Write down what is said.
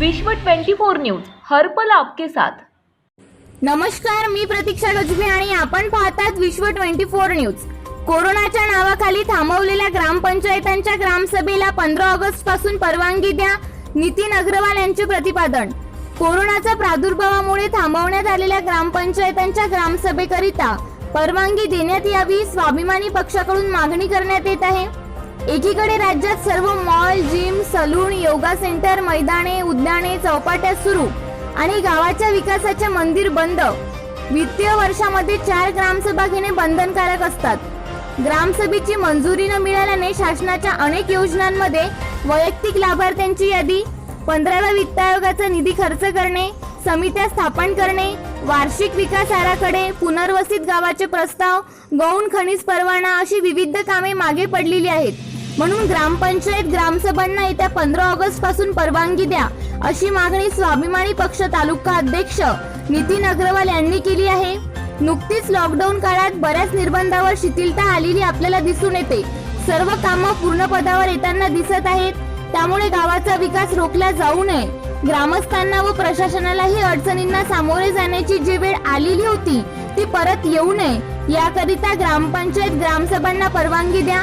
विश्व 24 न्यूज हरपल आपके साथ. नमस्कार मी प्रतीक्षा गजबे आणि आपण पाहतात विश्व ट्वेंटी फोर न्यूज. कोरोनाच्या नावाखाली थांबवलेल्या ग्रामपंचायतांच्या ग्रामसभेला पंधरा ऑगस्टपासून परवानगी द्या नितीन अग्रवाल यांचे प्रतिपादन. कोरोनाच्या प्रादुर्भावामुळे थांबवण्यात आलेल्या ग्रामपंचायतांच्या ग्रामसभेकरिता परवानगी देण्यात यावी स्वाभिमानी पक्षाकडून मागणी करण्यात येत आहे. एकीकडे राज्यात सर्व mall gym salon yoga centre मैदाने उद्याने चौपाट्या सुरू. आणि गावाच्या विकासाचे मंदिर बंद. वित्तीय वर्षामध्ये चार ग्रामसभा घेणे बंधनकारक असतात. ग्रामसभेची मंजुरी न मिळाल्याने शासनाच्या अनेक योजनांमध्ये वैयक्तिक लाभार्थ्यांची यादी पंधराव्या वित्त आयोगाचा निधी खर्च करणे समित्या स्थापन करणे वार्षिक विकास आराखडे पुनर्वसित गावाचे प्रस्ताव गौण खनिज परवाना अशी विविध कामे मागे पडलेली आहेत. म्हणून ग्रामपंचायत ग्रामसभांना येत्या पंधरा ऑगस्टपासून परवानगी द्या अशी मागणी स्वाभिमानी पक्ष तालुका अध्यक्ष नितीन अग्रवाल यांनी केली आहे. नुकतीच लॉकडाऊन काळात बऱ्याच निर्बंधावर शिथिलता आलेली आपल्याला दिसून येते. सर्व कामं पूर्ण पदावर येताना दिसत आहेत. त्यामुळे गावाचा विकास रोखला जाऊ नये. ग्रामस्थांना व प्रशासनालाही अडचणींना सामोरे जाण्याची जी वेळ आलेली होती ती परत येऊ नये. याकरिता ग्रामपंचायत ग्रामसभांना परवानगी द्या.